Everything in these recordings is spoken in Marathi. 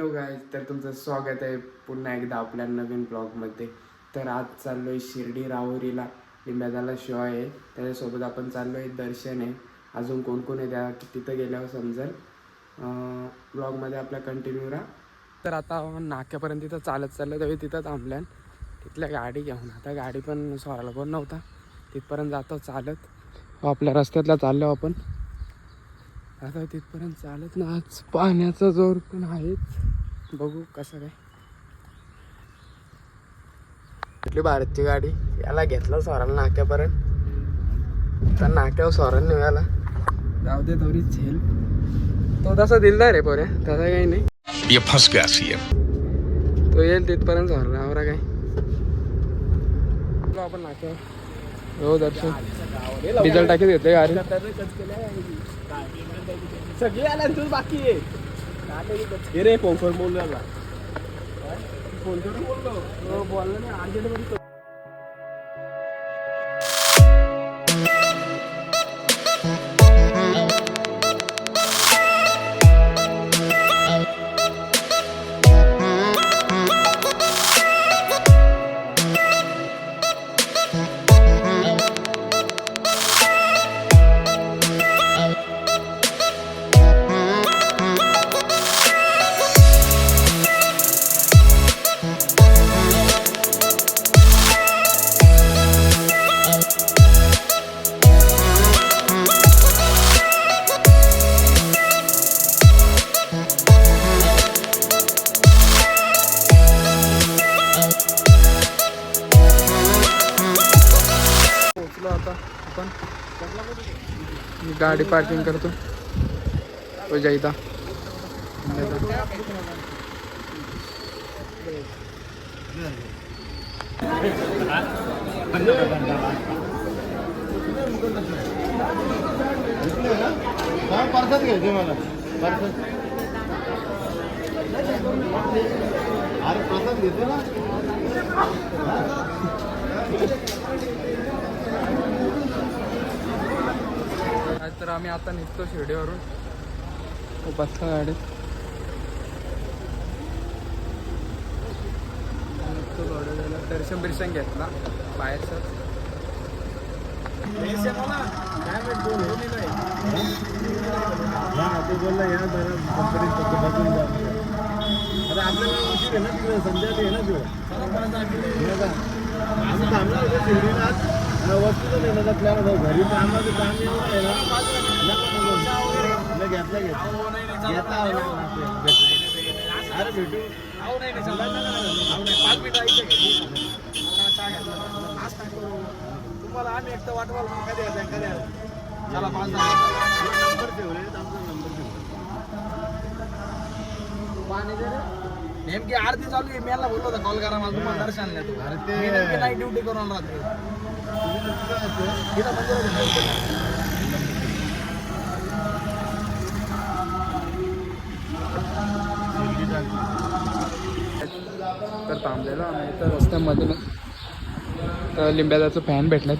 हॅलो गाय तर तुमचं स्वागत आहे पुन्हा एकदा आपल्या नवीन ब्लॉगमध्ये तर आज चाललो आहे शिर्डी राहुरीला. लिंब्यादाला शो आहे. त्याच्यासोबत आपण चाललो आहे दर्शन. आहे अजून कोण कोण आहे त्या तिथं गेल्यावर समजेल. ब्लॉगमध्ये आपल्या कंटिन्यू राहा. तर आता नाक्यापर्यंत तिथं चालत चाललं तरी तिथं थांबल्यान तिथल्या गाडी घेऊन. आता गाडी पण सोडायला कोण नव्हता. तिथपर्यंत जातो चालत. आपल्या रस्त्यातला चाललो आपण. आता तिथपर्यंत चालत ना आज पाण्याचा जोर पण आहेच. बघू कसं काय. कुठली भारतची गाडी? याला घेतलं सोराला नाक्यापर्यंत. तर नाक्यावर सोराला नेऊ याला जाऊ दे थोडी झेल. तो तसा दिलदार आहे पोऱ्या तसा काही नाही. ये फंस तो येईल तिथपर्यंत सोरला आवरा काय. आपण नाक्यावर. हो दर्शन. डिझेल टाकीत घेतले गाडी सगळे आला तू बाकी आहे. रे फोन बोलला फोन करून बोललो. हो, बोलला नाही अर्जंट गाडी पार्किंग तो घ्यायचे मला परसाद अरे प्रसाद घेतो ना। तर आम्ही आता निघतो शिर्डीवरून. तो बसला गाडीत. निघतो दर्शन बिर्शन घेतला बाहेरचं. हा आता आपल्याला उशीर आहे ना तिकडे संध्याकाळी आहे ना तिकडे आम्ही थांबणार होतो शिर्डीला आज. आणि वस्तू देण्याचा प्लॅन होता. घरी आम्हाला काम येऊन आहे ना. नाही, घेतला घेतला. घेतला तुम्हाला आम्ही एकटं वाटवाल कधी येते कधी चला पाच नंबर ठेवले आमचा नंबर नेमकी आरती चालू आहे मी याला बोललो होता कॉल करा मला तुम्हाला दर्शन नाही ड्युटी करून राहते. तर थांबलेलो आम्ही इथं रस्त्यामध्ये. तर लिंब्याचं फॅन भेटलाच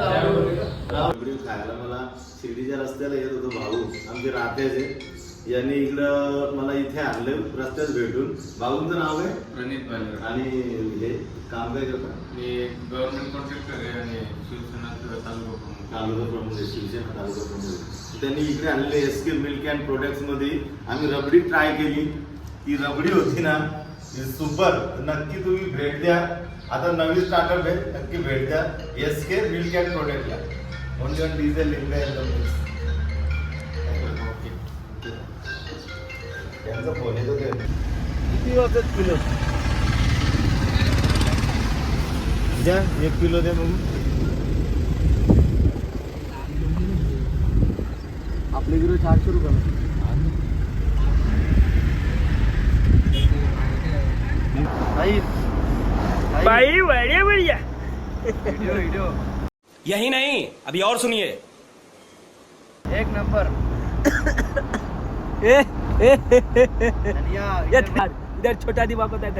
रबडी खायला मला शिर्डीच्या रस्त्याला येत होतो भाऊ आमचे राहत्याचे यांनी इकडं मला इथे आणलं भाऊंचं नाव आहे प्रणित बालेराव आणि हे काम काय करतात मी गव्हर्नमेंट कॉन्ट्रॅक्टर आहे आणि शिवसेना तालुका प्रमुख. तालुका प्रमुख आहे, शिवसेना तालुका प्रमुख आहे. त्यांनी इकडे आणलेले एस के मिल्क अँड प्रोडक्ट्समध्ये. आम्ही रबडी ट्राय केली. ती रबडी होती ना सुपर. नक्की तुम्ही भेट द्या. आता नवीन स्टार्टअप आहे नक्की भेट द्या. एस के मिल्क अँड प्रोडक्टला ओनली ऑन डिझेल लिंक त्यांचा फोन येतो ते किती किलो? द्या एक किलो द्या मग आपले किलो चारशे रुपये बाई बढिया बढिया यही नहीं अभी और सुनिए। एक नंबर. या ये थार, इधर छोटा दिमाग होता है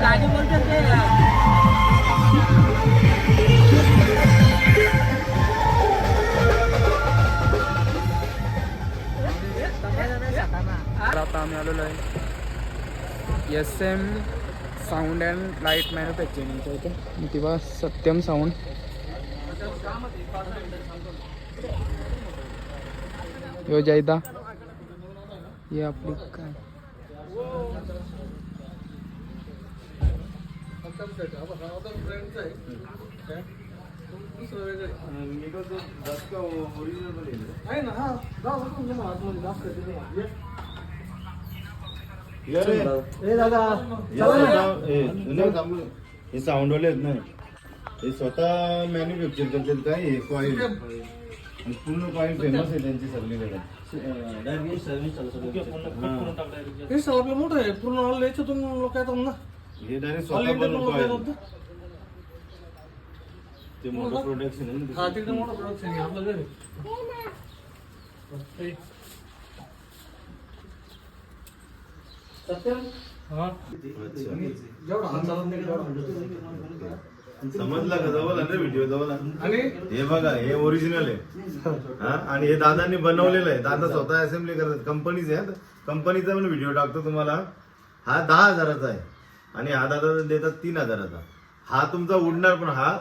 गाड़ी बोलते आता आम्ही आलेलो आहे. S M sound and light मॅन्युफॅक्चरिंगच्या इथे किंवा सत्यम साऊंड यो जयदा हे। आपली काय ए दादा हे साऊंडवाले आहेत ना हे स्वतः मॅन्युफॅक्चर करतात काय? हे कॉईल आणि पूर्ण कॉईल फेमस आहे त्यांची सगळीकडे. हे. सर आपलं मोठं आहे. पूर्ण ऑल याच्यातून लोक येतात ना. हे डायरेक्ट स्वतः बनवून कॉईल ते मोठं प्रोडक्शन आहे हा ना तिकडे मोठं प्रोडक्शन आहे. आपलं घरी हे. हा. अच्छा. जेवढा हात चालत नाही तेवढा समजला का? जवळ रे व्हिडिओ जवळ आणि? हे बघा हे ओरिजिनल आहे. हा? आणि हे दादांनी बनवलेलं आहे. दादा स्वतः असेंब्ली करतात. कंपनीचे आहेत. कंपनीचा पण व्हिडिओ टाकतो तुम्हाला. हा दहा हजाराचा आहे. आणि हा दादा देतात तीन हजाराचा. हा तुमचा उडणार पण हा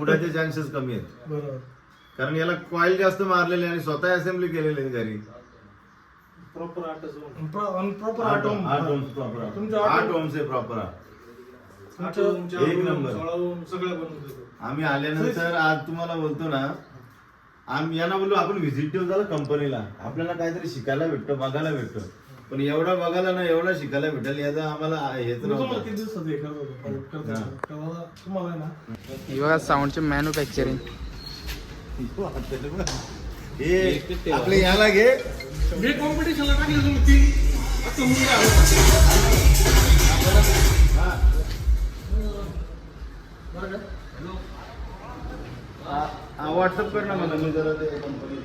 उडायचे चान्सेस कमी आहेत. बरोबर. कारण याला कॉईल जास्त मारलेले आणि स्वतः असेंब्ली केलेले आहे घरी. प्रॉपर आठ प्रॉपर आठ आठ ओम आठ प्रॉपर आठ एक नंबर. सोळा ओम सगळ्या बनवून देतो. आम्ही आल्यानंतर आज तुम्हाला बोलतो ना आम्ही यांना बोललो आपण व्हिजिट देऊ झालं कंपनीला आपल्याला काहीतरी शिकायला भेटतं बघायला भेटतं. पण एवढा बघायला ना एवढा शिकायला भेटेल याचं आम्हाला हेच मी तुम्हाला नव्हतं किती दिवसात हे करत होतो? private करत हा. होतो. तेव्हा तुम्हाला आहे ना? हे बघा साऊंडचे मॅन्युफॅक्चरिंग हे आपले याला घे. मी कॉम्पिटिशनला टाकले तुम्ही तीन आता मुलगा आहे. व्हॉट्सअप कर ना मला मी जरा ते कंपनी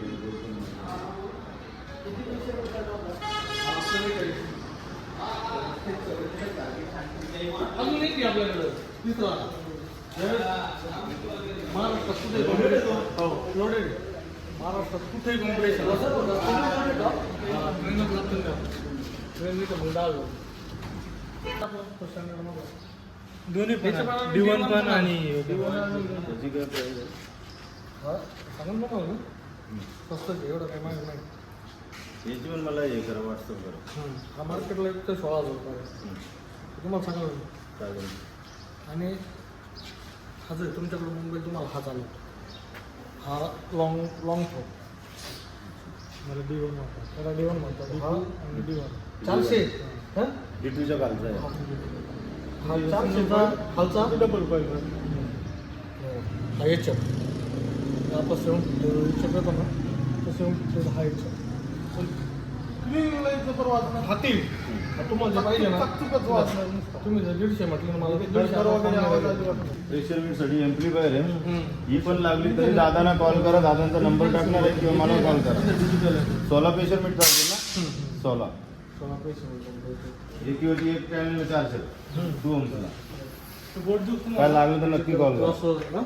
महाराष्ट्रात कुठे लोडेड महाराष्ट्रात कुठेही कॉम्पिटिशन ट्रेननी तर मुंडा आलो दोन्ही पण डिवन पण आणि त्याची काय price आहे? सांगून नको ना स्वस्त आहे, एवढं माहिती नाही. याची पण मला हे करा व्हॉट्सअप करा. हं. हा मार्केटला एक तर सोळा हजार रुपये आहे. तुम्हाला सांगाल चालेल. आणि हा जर तुमच्याकडे मुंबईत तुम्हाला हा चालू हा लॉंग लॉंग थ्रो मला डी वन म्हणतात त्याला डी वन म्हणतात हा आणि डी वन चारशे. हं? डिटूच्या खालचा आहे. हा खालचा डबल हा ना तसं हा हाती तुम्हाला जे पाहिजे ना तुम्ही जर दीडशे म्हटलं ना मला प्रेशरसाठी एम्प्लिफायर आहे. ही पण लागली तरी दादांना कॉल करा दादांचा नंबर टाकणार आहे किंवा मला कॉल करा. सोळा प्रेशर मीठ चालते ना? सोळा सोळा पैसे मिळतात. एकीवरती एक चॅनल चारशे तू ओमला ते बोट देऊ काय तुम्हाला. लागलं तर नक्की कॉल करा असं ना?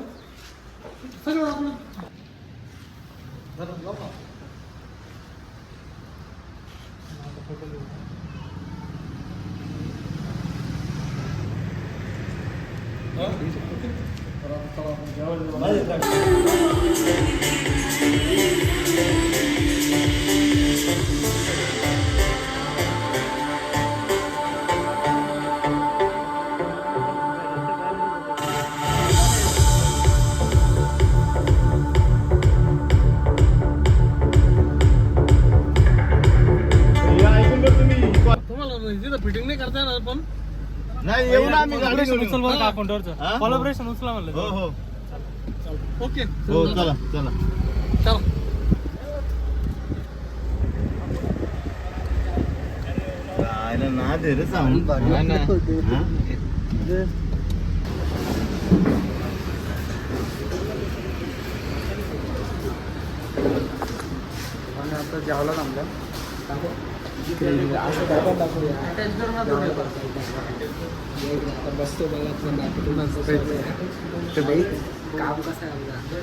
बरं का अकाउंटवरचं हा? कोलॅबरेशन उचला म्हणलं. हो हो. ओके. हो चला चला. चला. ना दे रे साऊंड हा? आता जेवला थांबलं बसतो बघा काम कसं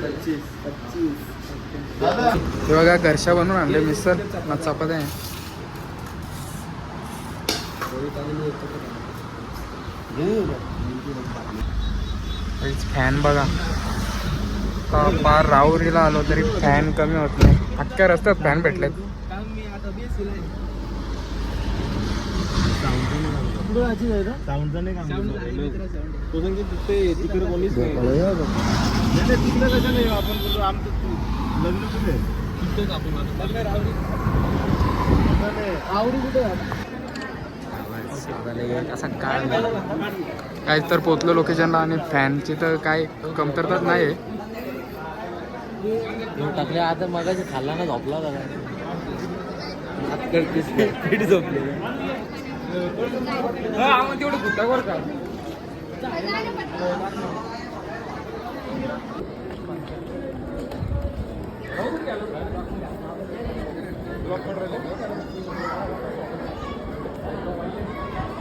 पच्चीस पच्चीस हे बघा बनवून आणले मिसर मग चपात्या आहे. फॅन बघा. पार राहुरीला आलो तरी फॅन कमी होत नाही. अख्ख्या रस्त्यात फॅन भेटलेत. साऊंडचा नाही काम. तो सांगते तिकडे कोणीच तिकडे आपण आमचं लग्न कुठे? तिथेच आपण कुठे? असं काय काय तर पोचलो लोकेशनला आणि फॅनची तर काय कमतरताच नाही आहे टाकले आता मगाशी खाल्ला ना झोपला होता पीठ झोपले तेवढं गुत्तावर का?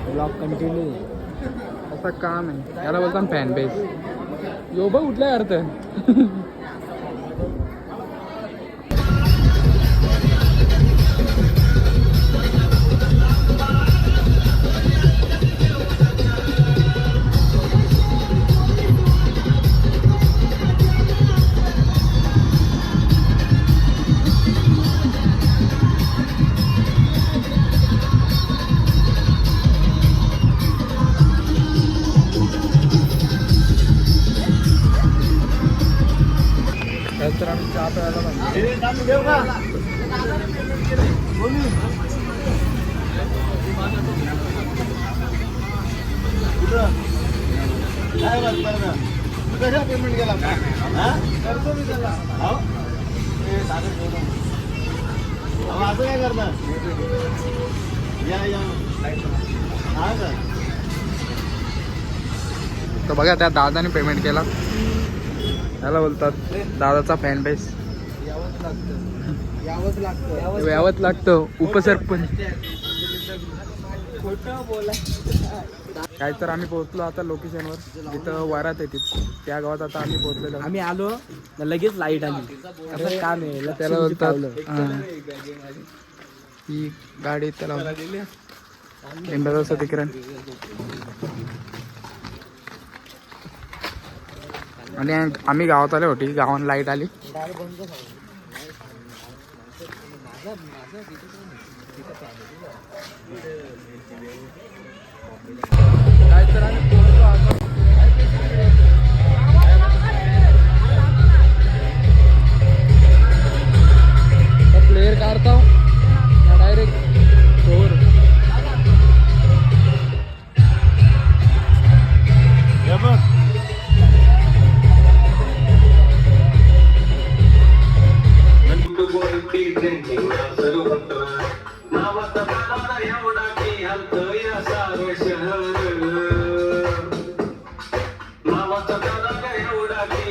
ब्लॉग कंटिन्यू असं काम आहे. याला बोलतात फॅन बेस यो बघ उठलाय अर्थ. तर बघा त्या दादाने पेमेंट केला. त्याला बोलतात दादाचा फॅन बेस यावंच लागतं. उपसरपंच. काय तर आम्ही पोहोचलो आता लोकेशनवर जिथं वारात येते त्या गावात आता आम्ही पोहोचलेलो. आम्ही आलो लगेच लाइट आली. असं काम आहे त्याला. बोलतात हां. गाडी त्याला सतीकरण. आणि आम्ही गावात आले होती गावात लाइट आली. काय तर आम्ही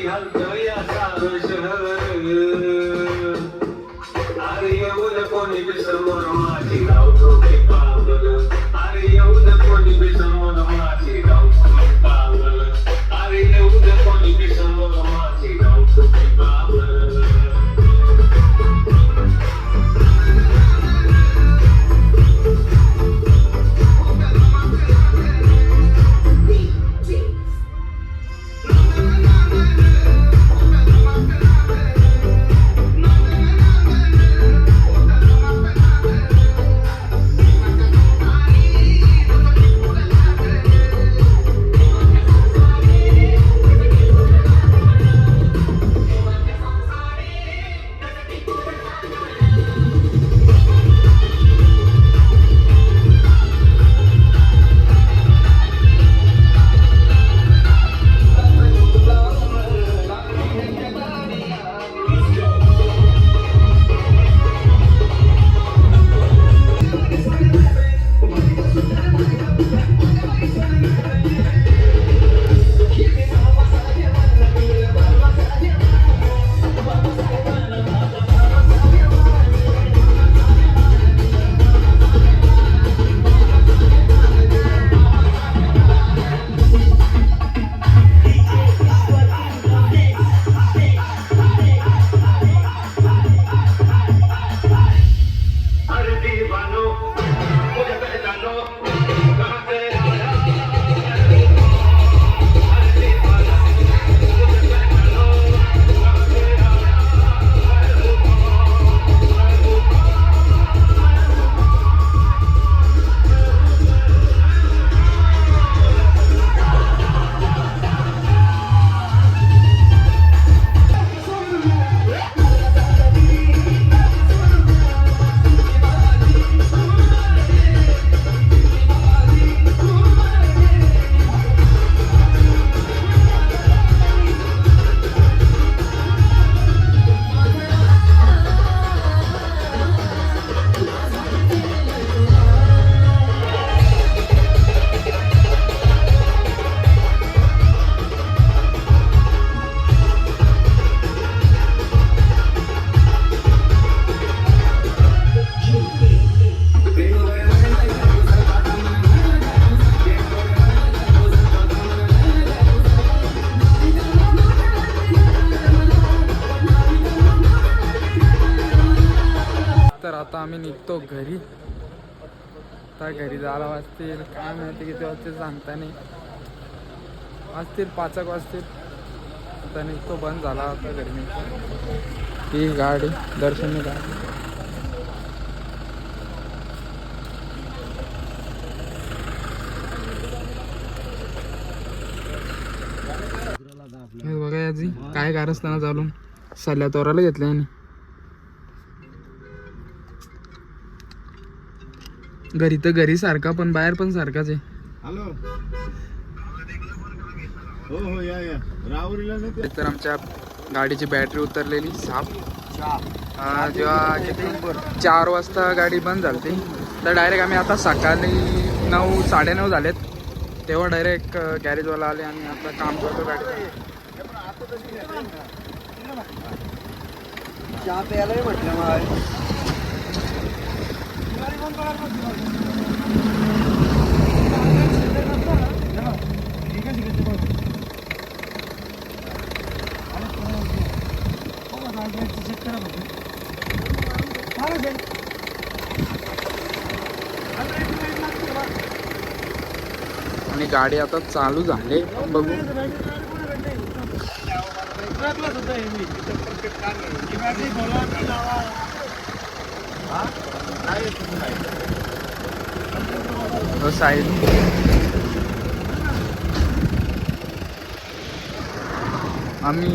अरे आम्ही निघतो घरी. आता घरी जायला वाजतील. काय माहिती किती वाजतील सांगता नाही. वाजतील पाचक वाजतील. आता निघतो बंद झाला आता घरी निघतो ही गाडी दर्शनी गाडी. बघा याची काय कारस्थाना चालू सल्ल्या तोराला घेतल्या घरी तर घरी सारखा पण बाहेर पण सारखाच आहे. हॅलो. हो हो या या. राहुरीला तर आमच्या गाडीची बॅटरी उतरलेली साप. हा, जेव्हा किती चार वाजता गाडी बंद झाली तर डायरेक्ट आम्ही आता सकाळी नऊ साडेनऊ झालेत. तेव्हा डायरेक्ट गॅरेजवाला आले आणि आता काम करतो गाडी चहा प्यायला म्हटलं मग आणि गाडी आता चालू झाले. बघू. हो, साईड आम्ही.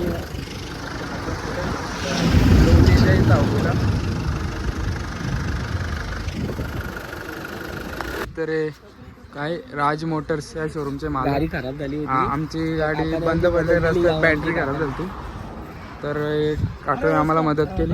तर काय राज मोटर्स या शोरूमचे माल गाडी खराब झाली हा, होती आमची गाडी बंद पडली रस्त्यात बॅटरी खराब झाली होती. तर काकाने आम्हाला मदत केली.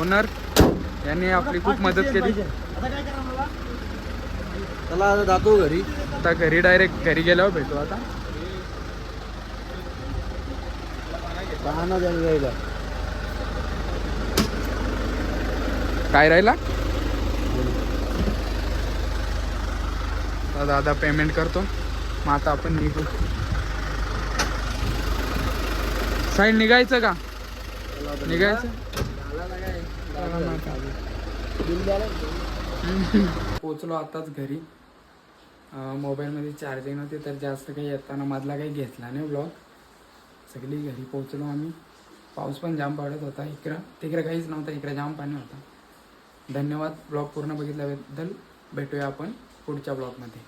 ओनर यांनी आपली खूप मदत केली. चला आता जातो घरी. आता घरी डायरेक्ट घरी गेल्यावर भेटू आता. काय राहिला? आता दादा पेमेंट करतो. मग आता आपण निघू. साईड निघायचं का? निघायचं? पोचलो आताच घरी. मोबाईलमध्ये चार्जिंग नव्हते तर जास्त काही येताना मधला काही घेतला नाही ब्लॉग सगळी घरी पोचलो आम्ही. पाऊस पण जाम पडत होता. इकडं तिकडे काहीच नव्हतं इकडे जाम पाणी होता. धन्यवाद. ब्लॉग पूर्ण बघितल्याबद्दल भेटूया आपण पुढच्या ब्लॉगमध्ये